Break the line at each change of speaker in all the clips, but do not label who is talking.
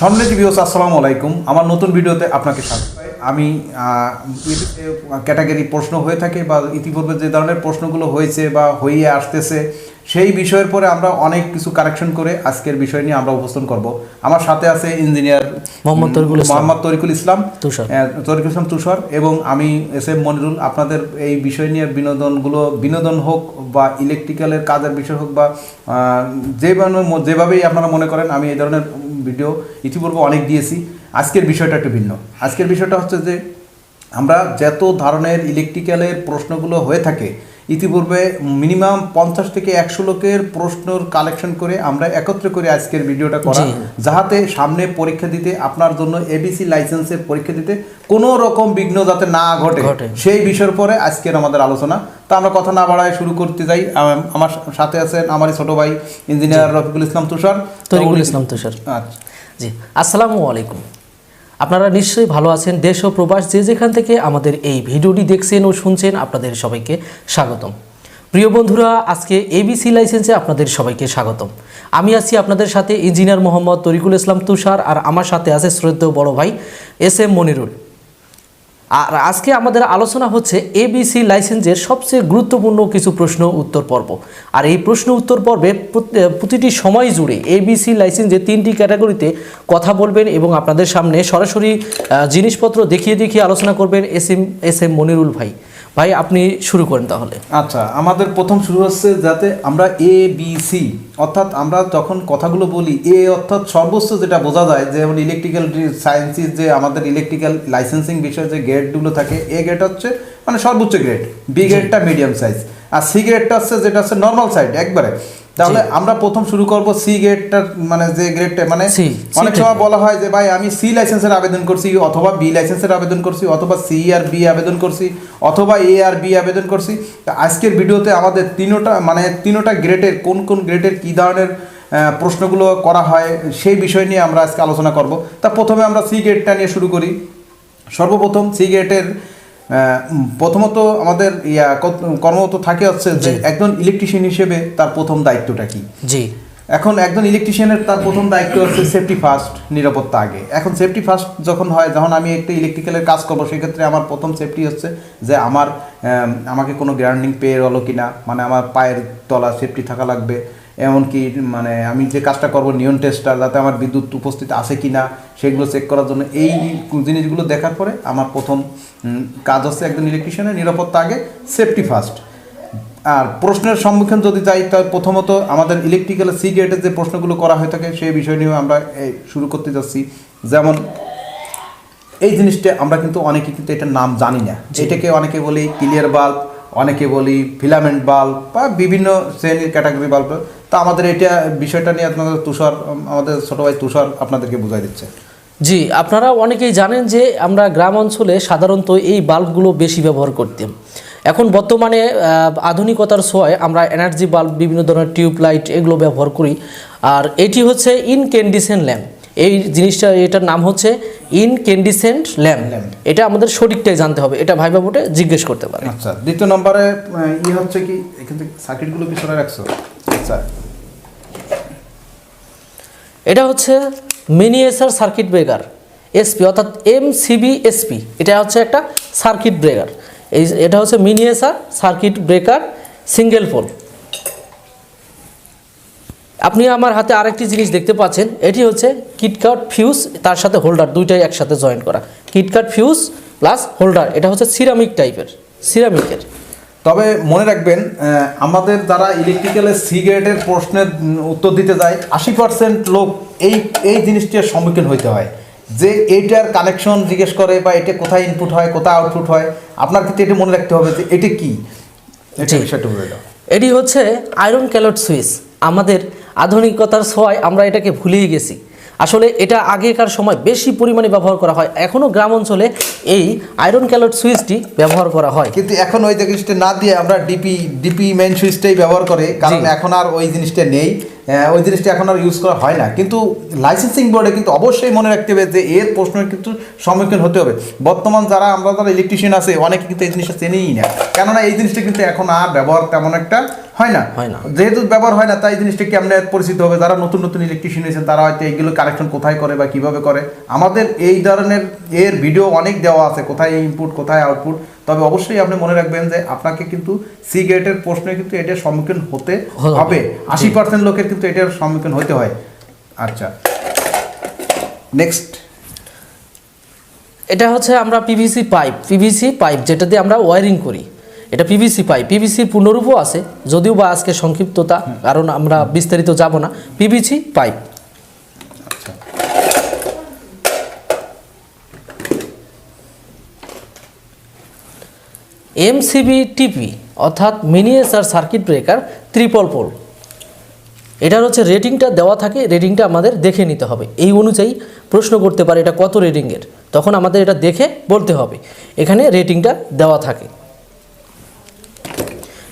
সম্মানিত ভিউস আসসালামু আলাইকুম। আমার নতুন ভিডিওতে আপনাকে স্বাগত। আমি ক্যাটাগরি প্রশ্ন হয়ে থাকে বা ইতিপূর্বে যে ধরনের প্রশ্নগুলো হয়েছে বা হইয়ে আসতেছে সেই বিষয়ের পরে আমরা অনেক কিছু কারেকশন করে আজকের বিষয় নিয়ে আমরা উপস্থাপন করব। আমার সাথে আছে ইঞ্জিনিয়ার
মোহাম্মদ তরিকুল
মোহাম্মদ তরিকুল ইসলাম।
তুষার।
তরিকুল ইসলাম তুষার এবং আমি এস এম মনিরুল। আপনাদের এই বিষয় নিয়ে বিনোদনগুলো বিনোদন হোক বা ইলেকট্রিক্যালের কাজের বিষয় হোক বা যেভাবে যেভাবেই আপনারা মনে করেন আমি এই ধরনের ভিডিও ইতিপূর্বে অনেক দিয়েছি। আজকের বিষয়টা একটু ভিন্ন। আজকের বিষয়টা হচ্ছে যে, আমরা যত ধরনের ইলেকট্রিক্যালের প্রশ্নগুলো হয়ে থাকে ইতিপূর্বে মিনিমাম পঞ্চাশ থেকে একশো লোকের প্রশ্নর কালেকশন করে আমরা একত্রে করে আজকের ভিডিওটা করা। যাহাতে সামনে পরীক্ষা দিতে আপনার জন্য এবিসি লাইসেন্সের পরীক্ষা দিতে কোনো রকম বিঘ্ন যাতে না ঘটে
ঘটে।
সেই বিষয়ের পরে আজকের আমাদের আলোচনা। তা আমরা কথা না বাড়ায় শুরু করতে যাই। আমার সাথে আছেন আমারই ছোট ভাই ইঞ্জিনিয়ার রফিকুল ইসলাম তুষার।
তরিকুল ইসলাম তুষার।
আচ্ছা।
জি আসসালামু আলাইকুম। আপনারা নিশ্চয়ই ভালো আছেন, দেশ ও প্রবাস যে যেখান থেকে আমাদের এই ভিডিওটি দেখছেন ও শুনছেন, আপনাদের সবাইকে স্বাগতম। প্রিয় বন্ধুরা, আজকে এবিসি লাইসেন্সে আপনাদের সবাইকে স্বাগতম। আমি আছি আপনাদের সাথে ইঞ্জিনিয়ার মোহাম্মদ তরিকুল ইসলাম তুষার আর আমার সাথে আছে শ্রদ্ধেয় বড় ভাই এস এম মনিরুল। আর আজকে আমাদের আলোচনা হচ্ছে এবিসি লাইসেন্সের সবচেয়ে গুরুত্বপূর্ণ কিছু প্রশ্ন উত্তর পর্ব। আর এই প্রশ্ন উত্তর পর্বে প্রতিটি সময় জুড়ে এবিসি লাইসেন্সের তিনটি ক্যাটাগরিতে কথা বলবেন এবং আপনাদের সামনে সরাসরি জিনিসপত্র দেখিয়ে দেখিয়ে আলোচনা করবেন S M S M Monirul ভাই। ভাই আপনি শুরু করেন তাহলে।
আচ্ছা আমাদের প্রথম শুরু হচ্ছে যাতে আমরা এ বি সি অর্থাৎ আমরা যখন কথাগুলো বলি এ অর্থাৎ সর্বোচ্চ যেটা বোঝা যায় যেমন ইলেকট্রিক্যাল সায়েন্সের যে আমাদের ইলেকট্রিক্যাল লাইসেন্সিং বিষয়ে যে গ্রেডগুলো থাকে এ গ্রেড হচ্ছে মানে সর্বোচ্চ গ্রেড বি গ্রেডটা মিডিয়াম সাইজ আর সি গ্রেডটা হচ্ছে যেটা হচ্ছে নর্মাল সাইড একবারে। তাহলে আমরা প্রথম শুরু করব সি গ্রেডটার মানে যে গ্রেডটা মানে অনেক সময় বলা হয় যে ভাই আমি সি লাইসেন্সের আবেদন করছি অথবা বি লাইসেন্সের আবেদন করছি অথবা সি আর বি আবেদন করছি অথবা এ আর বি আবেদন করছি। তা আজকের ভিডিওতে আমাদের তিনোটা মানে তিনোটা গ্রেডের কোন কোন গ্রেডের কী ধরনের প্রশ্নগুলো করা হয় সেই বিষয় নিয়ে আমরা আজকে আলোচনা করব। তা প্রথমে আমরা সি গ্রেডটা নিয়ে শুরু করি। সর্বপ্রথম সি গ্রেডের প্রথমত আমাদের ইয়া কর্মরত থাকে হচ্ছে যে একজন ইলেকট্রিশিয়ান হিসেবে তার প্রথম দায়িত্বটা কি?
জি।
এখন একজন ইলেকট্রিশিয়ানের তার প্রথম দায়িত্ব হচ্ছে সেফটি ফার্স্ট নিরাপত্তা আগে। এখন সেফটি ফার্স্ট যখন হয় যখন আমি একটা ইলেকট্রিক্যালের কাজ করব সেক্ষেত্রে আমার প্রথম সেফটি হচ্ছে যে আমার আমাকে কোনো গ্রাউন্ডিং পেয়ে হলো কি না মানে আমার পায়ের তলা সেফটি থাকা লাগবে। এমনকি মানে আমি যে কাজটা করব নিয়ন টেস্টটা যাতে আমার বিদ্যুৎ উপস্থিত আছে কি না সেগুলো চেক করার জন্য এই জিনিসগুলো দেখার পরে আমার প্রথম কাজ হচ্ছে একজন ইলেকট্রিশিয়ানের নিরাপত্তা আগে সেফটি ফার্স্ট আর প্রশ্নের সম্মুখীন যদি যাই তাহলে প্রথমত আমাদের ইলেকট্রিক্যাল সি গ্রেডের যে প্রশ্নগুলো করা হয়ে থাকে সেই বিষয় নিয়েও আমরা এই শুরু করতে যাচ্ছি। যেমন এই জিনিসটা আমরা কিন্তু অনেকে কিন্তু এটার নাম জানি না। এটাকে অনেকে বলি ক্লিয়ার বাল্ব অনেকে বলি ফিলামেন্ট বাল্ব বা বিভিন্ন শ্রেণির ক্যাটাগরি বাল্ব তা আমাদের এটা বিষয়টা নিয়ে আপনাদের তুষার আমাদের ছোটো ভাই তুষার আপনাদেরকে বুঝাই দিচ্ছে।
জি আপনারা অনেকেই জানেন যে আমরা গ্রাম অঞ্চলে সাধারণত এই বাল্বগুলো বেশি ব্যবহার করতাম। এখন বর্তমানে আধুনিকতার ছোঁয়ায় আমরা এনার্জি বাল্ব বিভিন্ন ধরনের টিউব লাইট এগুলো ব্যবহার করি। আর এটি হচ্ছে ইনকেন্ডিসেন্ট ল্যাম্প। এই জিনিসটা এটার নাম হচ্ছে ইনকেন্ডিসেন্ট ল্যাম্প। এটা আমাদের সঠিকটাই জানতে হবে। এটা ভাই বাবুটে জিজ্ঞেস করতে পারে
আচ্ছা দ্বিতীয় নম্বরে ই হচ্ছে কি এখান থেকে সার্কিটগুলো সরাই রাখছো?
এটা হচ্ছে মিনিয়েচার সার্কিট ব্রেকার, এসপি, অর্থাৎ এম সিবি এসপি। এটা হচ্ছে একটা সার্কিট ব্রেকার। এই এটা হচ্ছে miniature circuit breaker single pole. আপনি আমার হাতে আরেকটি জিনিস দেখতে পাচ্ছেন, এটি হচ্ছে কিটকাট ফিউজ তার সাথে হোল্ডার, দুইটাই একসাথে জয়েন করা। কিটকাট ফিউজ প্লাস হোল্ডার, এটা হচ্ছে সিরামিক টাইপের সিরামিকের
তবে মনে রাখবেন আমাদের যারা ইলেকট্রিক্যালের সিগারেটের প্রশ্নের উত্তর দিতে যায় আশি পার্সেন্ট লোক এই এই জিনিসটির সম্মুখীন হইতে হয়। যে এইটার কানেকশন জিজ্ঞেস করে বা এটা কোথায় ইনপুট হয় কোথায় আউটপুট হয় আপনার কিন্তু এটা মনে রাখতে হবে যে এটা কি? এটা। বিষয়টা বলে দাও।
এটি হচ্ছে আয়রন ক্যালট সুইচ আমাদের আধুনিকতার ছোঁয়ায় আমরা এটাকে ভুলেই গেছি। আসলে এটা আগেকার সময় বেশি পরিমাণে ব্যবহার করা হয়। এখনও গ্রাম অঞ্চলে এই আয়রন ক্যালট সুইচটি ব্যবহার করা হয়।
কিন্তু এখন ওই জিনিসটা না দিয়ে আমরা ডিপি ডিপি মেন সুইচটাই ব্যবহার করে কারণ এখন আর ওই জিনিসটা নেই। ওই জিনিসটা এখন আর ইউজ করা হয় না। কিন্তু লাইসেন্সিং বোর্ডে কিন্তু অবশ্যই মনে রাখতে হবে যে এর প্রশ্নের কিন্তু সম্মুখীন হতে হবে। বর্তমান যারা আমরা যারা ইলেকট্রিশিয়ান আছে অনেকে কিন্তু এই জিনিসটা চেনেই না। কেননা এই জিনিসটা কিন্তু এখন আর ব্যবহার তেমন একটা হয় না।
হয় না।
যেহেতু ব্যবহার হয় না তাই এই জিনিসটা কেমনে পরিচিত হবে? যারা নতুন নতুন ইলেকট্রিশিয়ান আছেন তারা হয়তো এইগুলো কানেকশন কোথায় করে বা কীভাবে করে? আমাদের এই ধরনের এর ভিডিও অনেক দেওয়া আছে কোথায় ইনপুট কোথায় আউটপুট তবে অবশ্যই আপনি মনে রাখবেন যে আপনাকে কিন্তু সি গ্রেডের প্রশ্নে কিন্তু এটার সম্মুখীন হতে
হবে।
আশি পার্সেন্ট লোকের কিন্তু এটার সম্মুখীন হতে হয়। আচ্ছা। নেক্সট
এটা হচ্ছে আমরা পিভিসি পাইপ পিভিসি পাইপ যেটা দিয়ে আমরা ওয়ারিং করি। এটা পিভিসি পাইপ পিভিসির পূর্ণরূপও আছে যদিও বা আজকে সংক্ষিপ্ততা কারণ আমরা বিস্তারিত যাব না। পিভিসি পাইপ এমসিবি টিপি অর্থাৎ miniature circuit breaker triple pole এটার হচ্ছে রেটিংটা দেওয়া থাকে, রেটিংটা আমাদের দেখে নিতে হবে। এই অনুযায়ী প্রশ্ন করতে পারে এটা কত রেটিংয়ের। তখন আমাদের এটা দেখে বলতে হবে। এখানে রেটিংটা দেওয়া থাকে।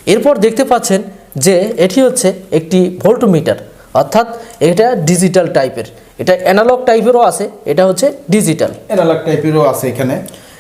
এরপর দেখতে পাচ্ছেন যে এটি হচ্ছে একটি ভোল্টমিটার, অর্থাৎ এটা ডিজিটাল টাইপের। এটা অ্যানালগ টাইপেরও আছে, এটা হচ্ছে ডিজিটাল।
অ্যানালগ টাইপেরও আছে এখানে।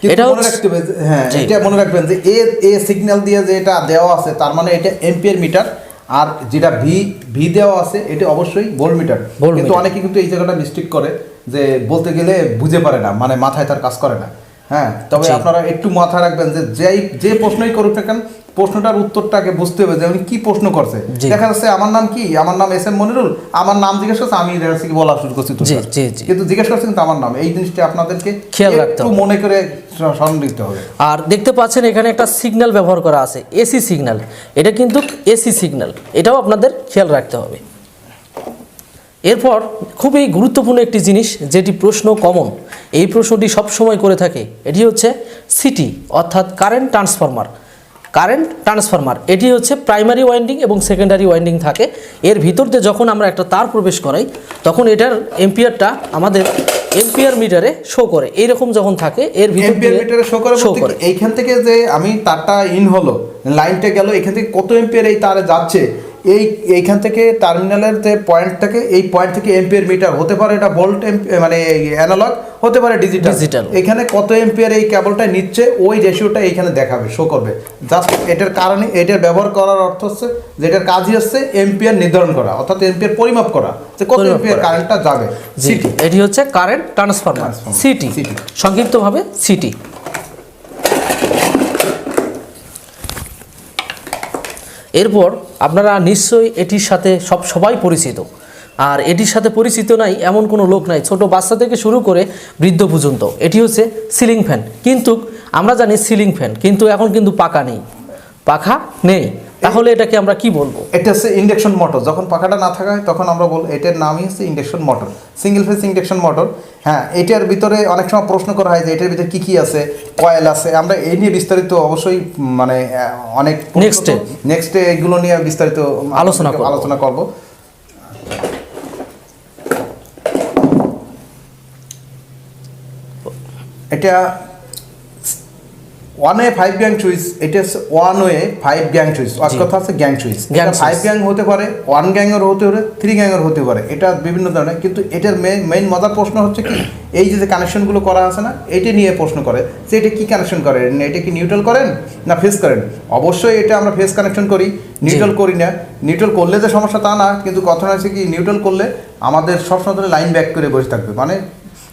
এটা
মনে রাখতে হবে হ্যাঁ এটা মনে রাখবেন যে এ এ সিগন্যাল দিয়ে যে এটা দেওয়া আছে তার মানে এটা এম্পিয়ার মিটার আর যেটা ভি ভি দেওয়া আছে এটা অবশ্যই ভোল্ট মিটার কিন্তু অনেকে কিন্তু এই জায়গাটা মিস্টেক করে যে বলতে গেলে বুঝে পারে না মানে মাথায় তার কাজ করে না। হ্যাঁ তবে আপনারা একটু মাথায় রাখবেন যে যেই যে প্রশ্নই করুক না কেন প্রশ্নটার উত্তরটাকে বুঝতে হবে যে উনি কি প্রশ্ন করছে। দেখা যাচ্ছে আমার নাম কি? আমার নাম এস এম মনিরুল। আমার নাম জিজ্ঞেস করছে আমি কি বলা শুরু করছি কিন্তু জিজ্ঞেস করছে কিন্তু আমার নাম। এই জিনিসটা আপনাদেরকে
খেয়াল রাখতে হবে।
মনে করে স- স্মরণ দিতে হবে।
আর দেখতে পাচ্ছেন এখানে একটা সিগন্যাল ব্যবহার করা আছে এসি সিগন্যাল। এটা কিন্তু এসি সিগন্যাল। এটাও আপনাদের খেয়াল রাখতে হবে। এরপর খুবই গুরুত্বপূর্ণ একটি জিনিস যেটি প্রশ্ন কমন। এই প্রশ্নটি সব সময় করে থাকে। এটি হচ্ছে সিটি অর্থাৎ কারেন্ট ট্রান্সফরমার। Current transformer. এটি হচ্ছে প্রাইমারি ওয়াইন্ডিং এবং সেকেন্ডারি ওয়াইন্ডিং থাকে। এর ভিতর দিয়ে যখন আমরা একটা তার প্রবেশ করাই তখন এটার এম্পিয়ারটা আমাদের এম্পিয়ার মিটারে শো করে। এইরকম যখন থাকে এর ভিতর
এম্পিয়ার মিটারে শো করে
শো করে।
এইখান থেকে যে আমি তারটা ইন হলো লাইনটা গেল এখান থেকে কত এম্পিয়ার এই তারে যাচ্ছে? এই এইখান থেকে টার্মিনালের যে পয়েন্ট থেকে এই পয়েন্ট থেকে এম্পিয়ার মিটার হতে পারে এটা ভোল্ট মানে অ্যানালগ হতে পারে ডিজিটাল
Digital।
এখানে কত এম্পিয়ার এই কেবলটা নিচ্ছে ওই রেশিওটা এইখানে দেখাবে শো করবে। জাস্ট এটার কারণে এটার ব্যবহার করার অর্থ হচ্ছে যে এটার কাজই হচ্ছে এম্পিয়ার নির্ধারণ করা অর্থাৎ এম্পিয়ার পরিমাপ করা যে কত এম্পিয়ার কারেন্টটা যাবে। সিটি
এটি হচ্ছে কারেন্ট ট্রান্সফরমার সিটি সংক্ষিপ্তভাবে সিটি এরপর আপনারা নিশ্চয়ই এটির সাথে সব সবাই পরিচিত। আর এটির সাথে পরিচিত নাই এমন কোনো লোক নাই, ছোট বাচ্চা থেকে শুরু করে বৃদ্ধ পর্যন্ত। এটি হচ্ছে সিলিং ফ্যান। কিন্তু আমরা জানি সিলিং ফ্যান, কিন্তু এখন কিন্তু পাকা নেই। পাখা নেই। তাহলে এটাকে আমরা কি বলব?
এটা হচ্ছে ইন্ডাকশন মোটর। যখন পাখাটা না থাকা হয় তখন আমরা বল এটার নামই হচ্ছে induction motor. Single phase induction motor হ্যাঁ এটার ভিতরে অনেক সময় প্রশ্ন করা হয় যে এটার ভিতরে কী কী আছে কয়েল আছে। আমরা এই নিয়ে বিস্তারিত অবশ্যই মানে অনেক
এ।
নেক্সটে এগুলো নিয়ে বিস্তারিত
আলোচনা।
আলোচনা করব। এটা one way five gang switch এটা হচ্ছে one way five gang switch আর কথা হচ্ছে গ্যাং চুইস এটা ফাইভ গ্যাং হতে পারে ওয়ান গ্যাংয়ের হতে পারে থ্রি গ্যাংয়ের হতে পারে এটা বিভিন্ন ধরনের। কিন্তু এটার মেইন মেইন মজার প্রশ্ন হচ্ছে কি এই যে কানেকশনগুলো করা আছে না এটা নিয়ে প্রশ্ন করে যে এটা কি কানেকশন করেন এটা কি নিউট্রাল করেন না ফেস করেন? অবশ্যই এটা আমরা ফেস কানেকশন করি নিউট্রাল করি না। নিউট্রাল করলে যে সমস্যা তা না কিন্তু কথা হচ্ছে কি নিউট্রাল করলে আমাদের সবসময় ধরে লাইন ব্যাক করে বসে থাকবে। মানে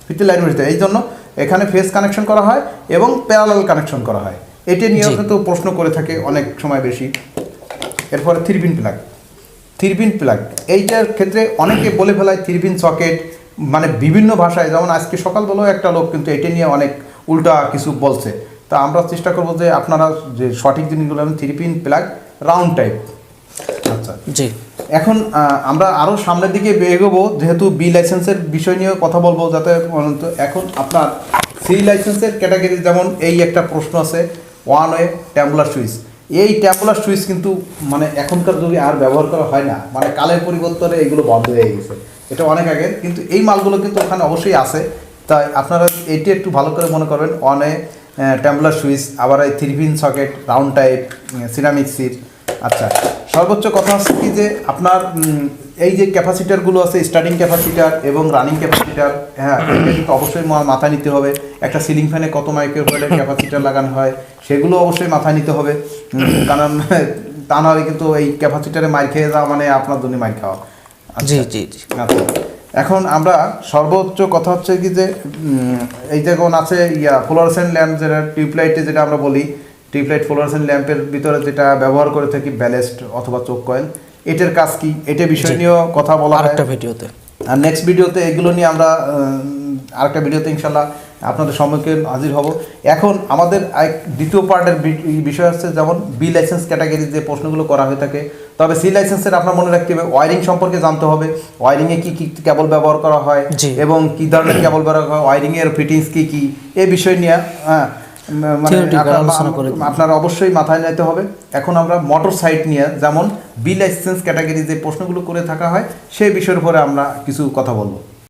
ফিতে লাইন বসে থাকবে। এই জন্য এখানে ফেস কানেকশন করা হয় এবং প্যারালাল কানেকশন করা হয়। এটি নিয়ে। তো প্রশ্ন করে থাকে অনেক সময় বেশি। এরপরে থ্রিপিন প্লাগ থ্রিপিন প্লাগ এইটার ক্ষেত্রে অনেকে বলে ফেলায় থ্রিপিন সকেট মানে বিভিন্ন ভাষায় যেমন আজকে সকালবেলাও একটা লোক কিন্তু এটা নিয়ে অনেক উল্টা কিছু বলছে। তা আমরা চেষ্টা করব যে আপনারা যে সঠিক জিনিসগুলো থ্রিপিন প্লাগ রাউন্ড টাইপ আচ্ছা।
জি।
এখন আমরা আরও সামনের দিকে এগোবো যেহেতু বি লাইসেন্সের বিষয় নিয়ে কথা বলব যাতে এখন আপনার সি লাইসেন্সের ক্যাটাগরি যেমন এই একটা প্রশ্ন আছে ওয়ান ওয়ে ট্যাম্বুলার সুইচ এই ট্যাম্বুলার সুইচ কিন্তু মানে এখনকার যুগে আর ব্যবহার করা হয় না। মানে কালের পরিবর্তনে এগুলো বন্ধ হয়ে গেছে। এটা অনেক আগে কিন্তু এই মালগুলো কিন্তু ওখানে অবশ্যই আছে। তাই আপনারা এটি একটু ভালো করে মনে করবেন ওয়ান ওয়ে ট্যাম্বুলার সুইচ আবার এই three pin socket round type ceramic sheet আচ্ছা। সর্বোচ্চ কথা হচ্ছে কি যে আপনার এই যে ক্যাপাসিটারগুলো আছে স্টার্টিং ক্যাপাসিটার এবং রানিং ক্যাপাসিটার হ্যাঁ এটা কিন্তু অবশ্যই মাথায় নিতে হবে। একটা সিলিং ফ্যানে কত মাইক্রো ভোল্টের ক্যাপাসিটার লাগানো হয় সেগুলো অবশ্যই মাথায় নিতে হবে। কারণ তা নাহলে কিন্তু এই ক্যাপাসিটারে মার খেয়ে যাওয়া মানে আপনার জন্য মার খাওয়া।
জি জি জি।
আচ্ছা। এখন আমরা সর্বোচ্চ কথা হচ্ছে কি যে এই যেমন আছে ইয়া ফ্লোরসেন্ট ল্যাম্প যেটা টিউবলাইটে যেটা আমরা বলি টিউবলাইট ফ্লোরসেন্ট ল্যাম্পের ভিতরে যেটা ব্যবহার করে থাকি ব্যালেস্ট অথবা চোখ কয়েল এটার কাজ কি? এটা বিষয়। নিয়েও কথা বলা হয়।
আরেকটা ভিডিওতে।
আর নেক্সট ভিডিওতে এগুলো নিয়ে আমরা আরেকটা ভিডিওতে ইনশাল্লাহ আপনাদের সম্মুখে হাজির হব। এখন আমাদের এক দ্বিতীয় পার্টের বিষয় হচ্ছে যেমন বি লাইসেন্স ক্যাটাগরি যে প্রশ্নগুলো করা হয়ে থাকে। তবে সি লাইসেন্সের আপনার মনে রাখতে হবে ওয়ারিং সম্পর্কে জানতে হবে। ওয়ারিংয়ে কি কি কেবল ব্যবহার করা হয় এবং কি ধরনের কেবল ব্যবহার হয় ওয়ারিং এর ফিটিংস কি কি? এই বিষয় নিয়ে হ্যাঁ মানে। আপনার অবশ্যই মাথায় নিতে হবে এখন আমরা মোটর সাইট নিয়ে যেমন বি লাইসেন্স ক্যাটাগরি যে প্রশ্নগুলো করে থাকা হয় সেই বিষয়ের উপরে আমরা কিছু কথা বলব